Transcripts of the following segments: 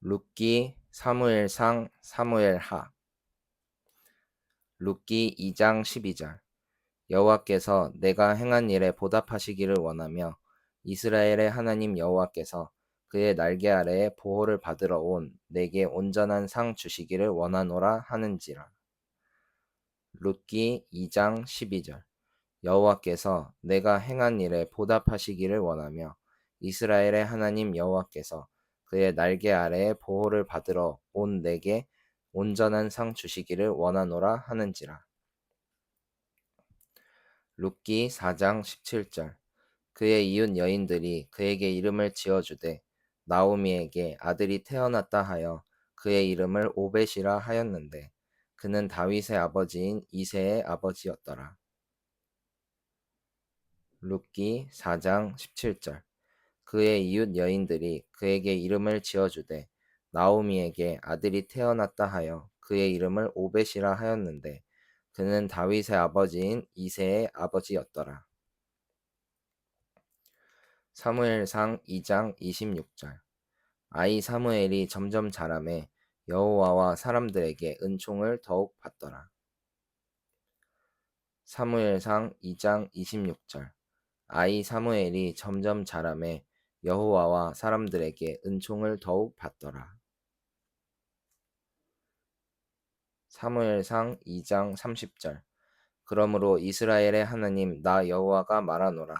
룻기 사무엘상 사무엘하. 룻기 2장 12절. 여호와께서 내가 행한 일에 보답하시기를 원하며 이스라엘의 하나님 여호와께서 그의 날개 아래에 보호를 받으러 온 내게 온전한 상 주시기를 원하노라 하는지라. 룻기 2장 12절. 여호와께서 내가 행한 일에 보답하시기를 원하며 이스라엘의 하나님 여호와께서 그의 날개 아래에 보호를 받으러 온 내게 온전한 상 주시기를 원하노라 하는지라. 룻기 4장 17절 그의 이웃 여인들이 그에게 이름을 지어주되 나오미에게 아들이 태어났다 하여 그의 이름을 오벳이라 하였는데 그는 다윗의 아버지인 이세의 아버지였더라. 룻기 4장 17절 그의 이웃 여인들이 그에게 이름을 지어주되 나오미에게 아들이 태어났다 하여 그의 이름을 오벳이라 하였는데 그는 다윗의 아버지인 이세의 아버지였더라. 사무엘상 2장 26절 아이 사무엘이 점점 자라매 여호와와 사람들에게 은총을 더욱 받더라. 사무엘상 2장 26절 아이 사무엘이 점점 자라매 여호와와 사람들에게 은총을 더욱 받더라. 사무엘상 2장 30절. 그러므로 이스라엘의 하나님 나 여호와가 말하노라.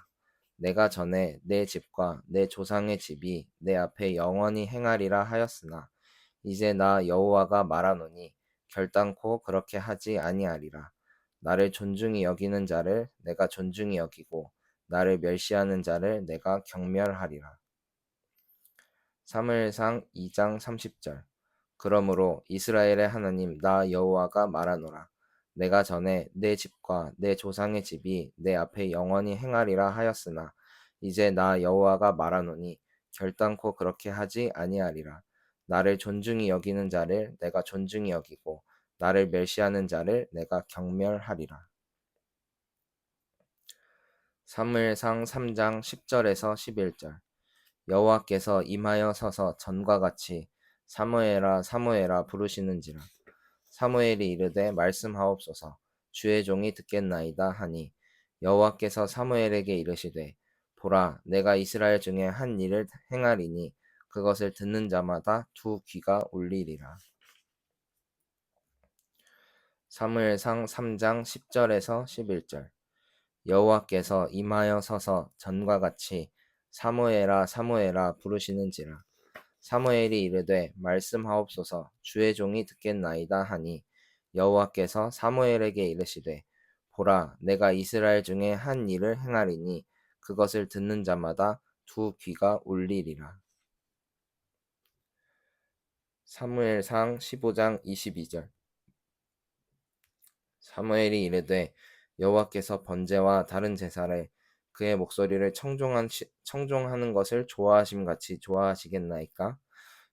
내가 전에 내 집과 내 조상의 집이 내 앞에 영원히 행하리라 하였으나 이제 나 여호와가 말하노니 결단코 그렇게 하지 아니하리라. 나를 존중히 여기는 자를 내가 존중히 여기고 나를 멸시하는 자를 내가 경멸하리라. 사무엘상 2장 30절. 그러므로 이스라엘의 하나님 나 여호와가 말하노라. 내가 전에 내 집과 내 조상의 집이 내 앞에 영원히 행하리라 하였으나 이제 나 여호와가 말하노니 결단코 그렇게 하지 아니하리라. 나를 존중히 여기는 자를 내가 존중히 여기고 나를 멸시하는 자를 내가 경멸하리라 사무엘상 3장 10절에서 11절. 여호와께서 임하여 서서 전과 같이 사무엘아 사무엘아 부르시는지라. 사무엘이 이르되 말씀하옵소서. 주의 종이 듣겠나이다 하니 여호와께서 사무엘에게 이르시되 보라 내가 이스라엘 중에 한 일을 행하리니 그것을 듣는 자마다 두 귀가 울리리라. 사무엘상 3장 10절에서 11절 여호와께서 임하여 서서 전과 같이 사무엘아 사무엘아 부르시는지라. 사무엘이 이르되 말씀하옵소서. 주의 종이 듣겠나이다 하니 여호와께서 사무엘에게 이르시되 보라 내가 이스라엘 중에 한 일을 행하리니 그것을 듣는 자마다 두 귀가 울리리라. 사무엘상 15장 22절. 사무엘이 이르되 여호와께서 번제와 다른 제사를 그의 목소리를 청종한, 청종하는 것을 좋아하심 같이 좋아하시겠나이까?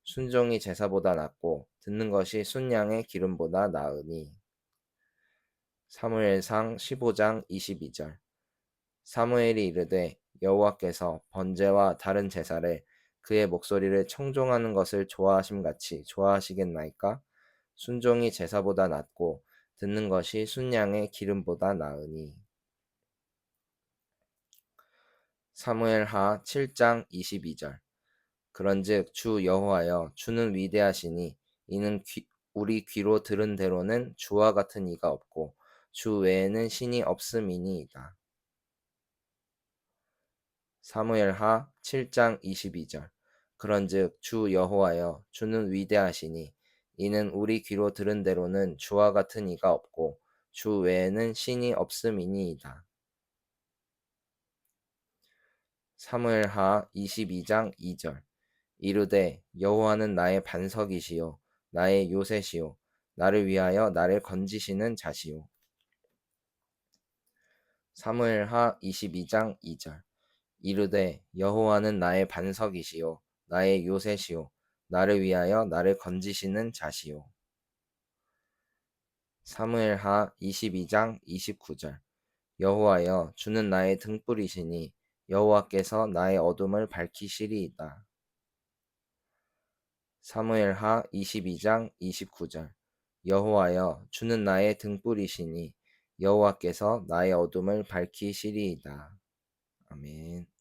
순종이 제사보다 낫고 듣는 것이 순양의 기름보다 나으니. 사무엘상 15장 22절 사무엘이 이르되 여호와께서 번제와 다른 제사를 그의 목소리를 청종하는 것을 좋아하심 같이 좋아하시겠나이까? 순종이 제사보다 낫고 듣는 것이 순양의 기름보다 나으니. 사무엘하 7장 22절 그런즉 주 여호와여 주는 위대하시니 이는 귀, 우리 귀로 들은 대로는 주와 같은 이가 없고 주 외에는 신이 없음이니이다. 사무엘하 7장 22절 그런즉 주 여호와여 주는 위대하시니 이는 우리 귀로 들은 대로는 주와 같은 이가 없고 주 외에는 신이 없음이니이다. 사무엘하 22장 2절. 이르되 여호와는 나의 반석이시요 나의 요새시요 나를 위하여 나를 건지시는 자시요 사무엘하 22장 2절. 이르되 여호와는 나의 반석이시요 나의 요새시요 나를 위하여 나를 건지시는 자시요 사무엘하 22장 29절 여호와여 주는 나의 등불이시니 여호와께서 나의 어둠을 밝히시리이다. 사무엘하 22장 29절 여호와여 주는 나의 등불이시니 여호와께서 나의 어둠을 밝히시리이다. 아멘.